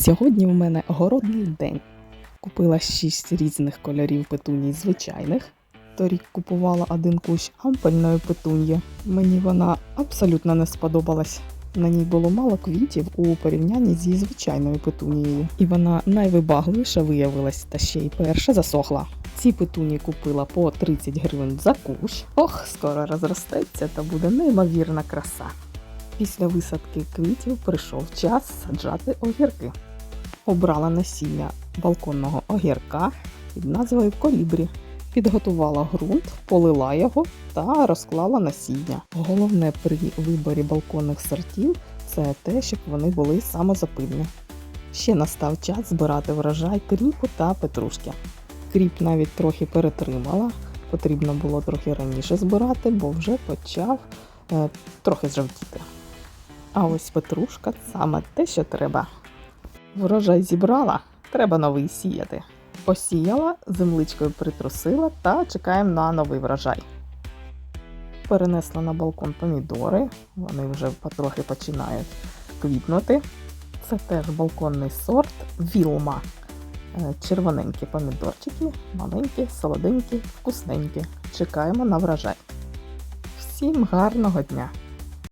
Сьогодні в мене городний день. Купила шість різних кольорів петуній звичайних. Торік купувала один кущ ампельної петуньї. Мені вона абсолютно не сподобалась. На ній було мало квітів у порівнянні зі звичайною петунією. І вона найвибагливіша виявилась, та ще й перша засохла. Ці петуні купила по 30 гривень за кущ. Ох, скоро розростеться та буде неймовірна краса. Після висадки квітів прийшов час саджати огірки. Обрала насіння балконного огірка під назвою Колібрі. Підготувала ґрунт, полила його та розклала насіння. Головне при виборі балконних сортів це те, щоб вони були самозапильні. Ще настав час збирати врожай кріпу та петрушки. Кріп навіть трохи перетримала, потрібно було трохи раніше збирати, бо вже почав е, трохи жовтіти. А ось петрушка саме те, що треба. Врожай зібрала, треба новий сіяти. Посіяла, земличкою притрусила та чекаємо на новий врожай. Перенесла на балкон помідори, вони вже потрохи починають квітнути. Це теж балконний сорт Вілма. Е, Червоненькі помідорчики, маленькі, солоденькі, вкусненькі. Чекаємо на врожай. Всім гарного дня!